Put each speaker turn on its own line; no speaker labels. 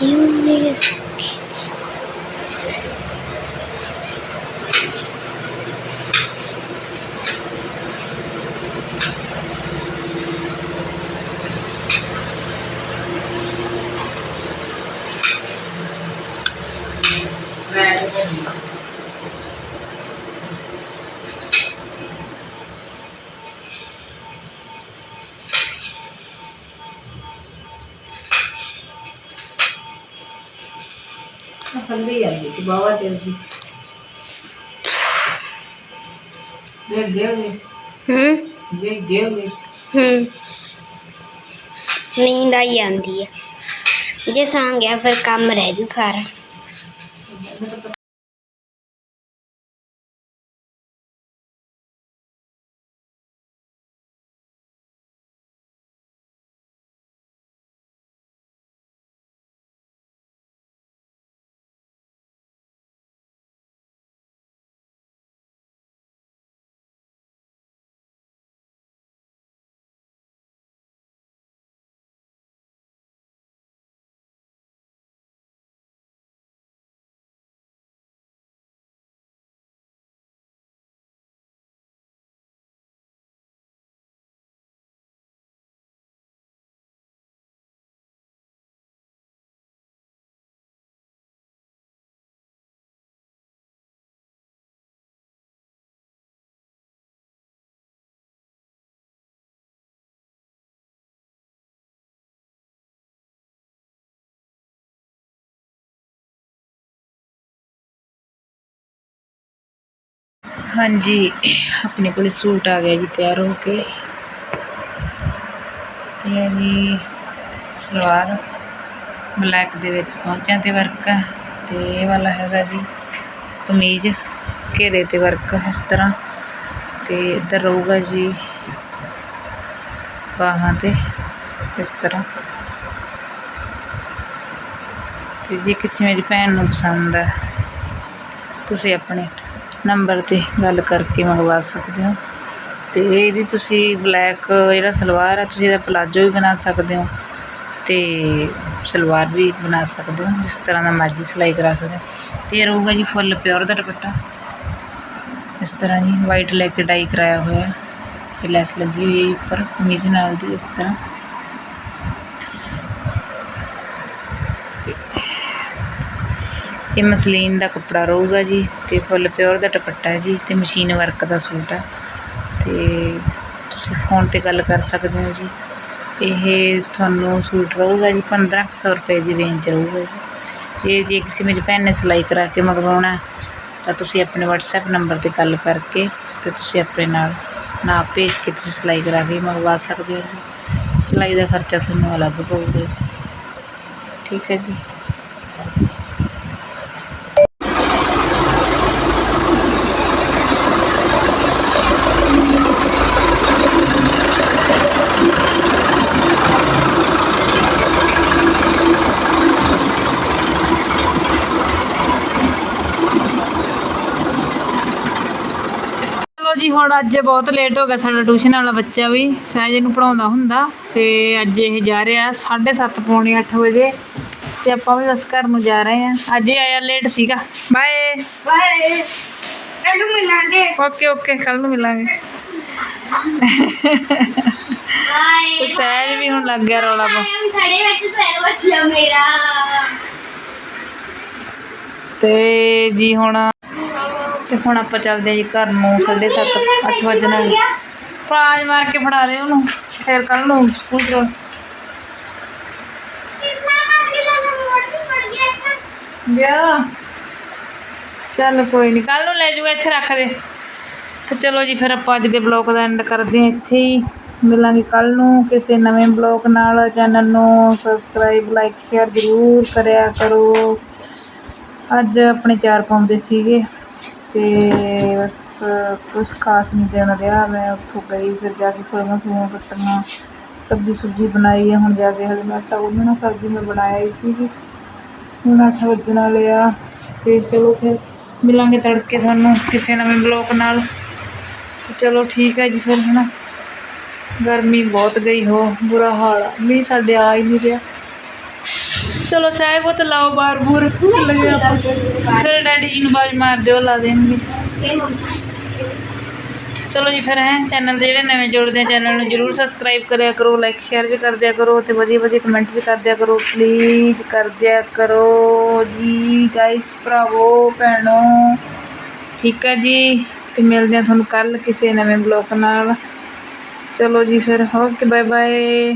You niggas. ਹੱਲੀ ਜਾਂਦੀ ਸੀ ਬਾਵਾ ਦਿਲ ਦੀ ਦੇਖ ਦੇਵ
ਹੂੰ।
ਦੇਖ ਦੇਵ
ਹੂੰ। ਨੀਂਦ ਆਈ ਜਾਂਦੀ ਹੈ ਜੇ ਸੌਂ ਗਿਆ ਫਿਰ ਕੰਮ ਰਹਿ ਜੂ ਸਾਰਾ।
ਹਾਂਜੀ, ਆਪਣੇ ਕੋਲ ਸੂਟ ਆ ਗਿਆ ਜੀ, ਤਿਆਰ ਹੋ ਕੇ। ਇਹ ਹੈ ਜੀ, ਸਲਵਾਰ ਬਲੈਕ ਦੇ ਵਿੱਚ ਪਹੁੰਚਿਆਂ ਤੇ ਵਰਕ ਹੈ, ਤੇ ਇਹ ਵਾਲਾ ਹੈਗਾ ਜੀ, ਕਮੀਜ਼ ਘੇਰੇ ਤੇ ਵਰਕ ਇਸ ਤਰ੍ਹਾਂ। ਤੇ ਇੱਧਰ ਰਹੂਗਾ ਜੀ, ਬਾਹਾਂ ਤੇ ਇਸ ਤਰ੍ਹਾਂ। ਤੇ ਜੇ ਕਿਸੇ ਮੇਰੀ ਭੈਣ ਨੂੰ ਪਸੰਦ ਹੈ, ਤੁਸੀਂ ਆਪਣੇ ਨੰਬਰ ਤੇ ਗੱਲ ਕਰਕੇ ਮੰਗਵਾ ਸਕਦੇ ਹੋ। ਅਤੇ ਇਹਦੀ ਤੁਸੀਂ ਬਲੈਕ ਜਿਹੜਾ ਸਲਵਾਰ ਆ, ਤੁਸੀਂ ਇਹਦਾ ਪਲਾਜੋ ਵੀ ਬਣਾ ਸਕਦੇ ਹੋ ਅਤੇ ਸਲਵਾਰ ਵੀ ਬਣਾ ਸਕਦੇ ਹੋ, ਜਿਸ ਤਰ੍ਹਾਂ ਦਾ ਮਰਜ਼ੀ ਸਿਲਾਈ ਕਰਾ ਸਕਦੇ ਹੋ। ਤੇ ਇਹ ਰਹੂਗਾ ਜੀ ਫੁੱਲ ਪਿਓਰ ਦਾ ਦੁਪੱਟਾ। ਇਸ ਤਰ੍ਹਾਂ ਜੀ ਵਾਈਟ ਲੈ ਕੇ ਡਾਈ ਕਰਾਇਆ ਹੋਇਆ। ਤੇ ਲੈਸ ਲੱਗੀ ਹੋਈ ਹੈ ਜੀ ਉੱਪਰ, ਕਮੀਜ਼ ਨਾਲ ਦੀ ਇਸ ਤਰ੍ਹਾਂ। ਇਹ ਮਸਲੀਨ ਦਾ ਕੱਪੜਾ ਰਹੂਗਾ ਜੀ ਤੇ ਫੁੱਲ ਪਿਓਰ ਦਾ ਦੁਪੱਟਾ ਜੀ ਤੇ ਮਸ਼ੀਨ ਵਰਕ ਦਾ ਸੂਟ ਆ। ਤੇ ਤੁਸੀਂ ਫੋਨ ਤੇ ਗੱਲ ਕਰ ਸਕਦੇ ਹੋ ਜੀ। ਇਹ ਤੁਹਾਨੂੰ ਸੂਟ ਰਹੂਗਾ ਜੀ 1500 ਰੁਪਏ ਦੀ ਰੇਂਜ 'ਚ ਰਹੂਗਾ ਜੀ। ਇਹ ਜੇ ਕਿਸੇ ਮੇਰੀ ਭੈਣ ਨੇ ਸਿਲਾਈ ਕਰਾ ਕੇ ਮੰਗਵਾਉਣਾ ਤਾਂ ਤੁਸੀਂ ਆਪਣੇ WhatsApp ਨੰਬਰ ਤੇ ਗੱਲ ਕਰਕੇ ਤੇ ਤੁਸੀਂ ਆਪਣੇ ਨਾਲ ਨਾਪ ਭੇਜ ਕੇ ਤੁਸੀਂ ਸਿਲਾਈ ਕਰਾ ਕੇ ਮੰਗਵਾ ਸਕਦੇ ਹੋ ਜੀ। ਸਿਲਾਈ ਦਾ ਖਰਚਾ ਤੁਹਾਨੂੰ ਅਲੱਗ ਪਊਗਾ ਜੀ। ਠੀਕ ਹੈ ਜੀ ਚਲੋ ਜੀ ਹੁਣ ਅੱਜ ਬਹੁਤ ਲੇਟ ਹੋ ਗਿਆ ਸਾਡਾ ਟਿਊਸ਼ਨ ਵਾਲਾ ਬੱਚਾ ਵੀ ਸਹਿਜ ਨੂੰ ਪੜਾਉਂਦਾ ਹੁੰਦਾ ਤੇ ਅੱਜ ਇਹ ਜਾ ਰਿਹਾ 7:30 ਪੌਣੇ 8 ਵਜੇ ਤੇ ਆਪਾਂ ਵੀ ਬਸ ਘਰ ਨੂੰ ਜਾ ਰਹੇ ਆ ਅੱਜ ਇਹ ਆਇਆ ਲੇਟ ਸੀਗਾ। ਬਾਏ
ਬਾਏ ਕੱਲੂ ਮਿਲਾਂਗੇ।
ਓਕੇ ਓਕੇ ਕੱਲ ਨੂੰ ਮਿਲਾਂਗੇ।
ਬਾਏ
ਸਹਿਜ ਵੀ ਹੁਣ ਲੱਗ ਗਿਆ ਰੌਲਾ ਪਾ।
ਖੜੇ ਵਿੱਚ ਸੈਰ ਬੱਚਿਆ ਮੇਰਾ।
ਤੇ ਜੀ ਹੁਣ ਤੇ ਹੁਣ ਆਪਾਂ ਚੱਲਦੇ ਆ ਜੀ ਘਰ ਨੂੰ 7:30 8 ਵਜੇ ਨਾਲ ਪਾਜ ਮਾਰ ਕੇ ਫੜਾ ਦੇ ਉਹਨੂੰ ਫਿਰ ਕੱਲ ਨੂੰ ਸਕੂਲ ਚ
ਗਿਆ
ਚੱਲ ਕੋਈ ਨਹੀਂ ਕੱਲ ਨੂੰ ਲੈ ਜਾਊਗਾ ਇੱਥੇ ਰੱਖ ਦੇ। ਤੇ ਚਲੋ ਜੀ ਫਿਰ ਆਪਾਂ ਅੱਜ ਦੇ ਬਲੌਗ ਦਾ ਐਂਡ ਕਰਦੇ ਹਾਂ ਇੱਥੇ ਹੀ। ਮਿਲਾਂਗੇ ਕੱਲ ਨੂੰ ਕਿਸੇ ਨਵੇਂ ਬਲੌਗ ਨਾਲ। ਚੈਨਲ ਨੂੰ ਸਬਸਕ੍ਰਾਈਬ ਲਾਈਕ ਸ਼ੇਅਰ ਜ਼ਰੂਰ ਕਰਿਆ ਕਰੋ। ਅੱਜ ਆਪਣੇ ਚਾਰ ਪਾਉਂਦੇ ਸੀਗੇ। ਤੇ ਬਸ ਕੁਛ ਖਾਸ ਨਹੀਂ ਦੇਣ ਰਿਹਾ। ਮੈਂ ਉੱਥੋਂ ਗਈ, ਫਿਰ ਜਾ ਕੇ ਫਲੀਆਂ ਫਲੀਆਂ ਕੱਟੀਆਂ, ਸਬਜ਼ੀ ਸੁਬਜ਼ੀ ਬਣਾਈ ਹੈ ਹੁਣ ਜਾ ਕੇ ਹਜੇ ਮੈਂ ਆਟਾ ਗੁੰਨਣਾ ਸਬਜ਼ੀ ਮੈਂ ਬਣਾਇਆ ਹੀ ਸੀਗੀ ਹੁਣ ਅੱਠ ਵੱਜਣ ਵਾਲੇ ਆ ਅਤੇ ਚਲੋ ਫਿਰ ਮਿਲਾਂਗੇ ਤੜਕੇ ਤੁਹਾਨੂੰ ਕਿਸੇ ਨਵੇਂ ਬਲੌਗ ਨਾਲ। ਚਲੋ ਠੀਕ ਹੈ ਜੀ ਫਿਰ ਹੈ ਨਾ ਗਰਮੀ ਬਹੁਤ ਗਈ, ਹੋ ਬੁਰਾ ਹਾਲ ਆ। ਮੀਂਹ ਸਾਡੇ ਆ ਹੀ ਨਹੀਂ ਰਿਹਾ। ਚਲੋ ਸਾਹਿਬ ਉਹ ਤਾਂ ਲਾਓ ਬਾਰ ਬੂਰ ਚੱਲ ਆਪਾਂ। ਫਿਰ ਡੈਡੀ ਜੀ ਨੂੰ ਬਾਜ ਮਾਰ ਦਿਓ, ਲਾ ਦੇਣਗੇ। ਚਲੋ ਜੀ, ਫਿਰ ਹੈ ਚੈਨਲ ਦੇ ਜਿਹੜੇ ਨਵੇਂ ਜੁੜਦੇ ਆ ਚੈਨਲ ਨੂੰ ਜਰੂਰ ਸਬਸਕ੍ਰਾਈਬ ਕਰਿਆ ਕਰੋ ਲਾਈਕ ਸ਼ੇਅਰ ਵੀ ਕਰ ਦਿਆ ਕਰੋ ਤੇ ਵਧੀਆ ਵਧੀਆ ਕਮੈਂਟ ਵੀ ਕਰ ਦਿਆ ਕਰੋ। ਪਲੀਜ਼ ਕਰ ਦਿਆ ਕਰੋ ਜੀ ਗਾਇਸ ਭਰਾਵੋ, ਭੈਣੋ। ਠੀਕ ਹੈ ਜੀ, ਤੇ ਮਿਲਦੇ ਆ ਤੁਹਾਨੂੰ ਕੱਲ ਕਿਸੇ ਨਵੇਂ ਬਲੌਗ ਨਾਲ। ਚਲੋ ਜੀ, ਫਿਰ ਓਕੇ ਬਾਏ ਬਾਏ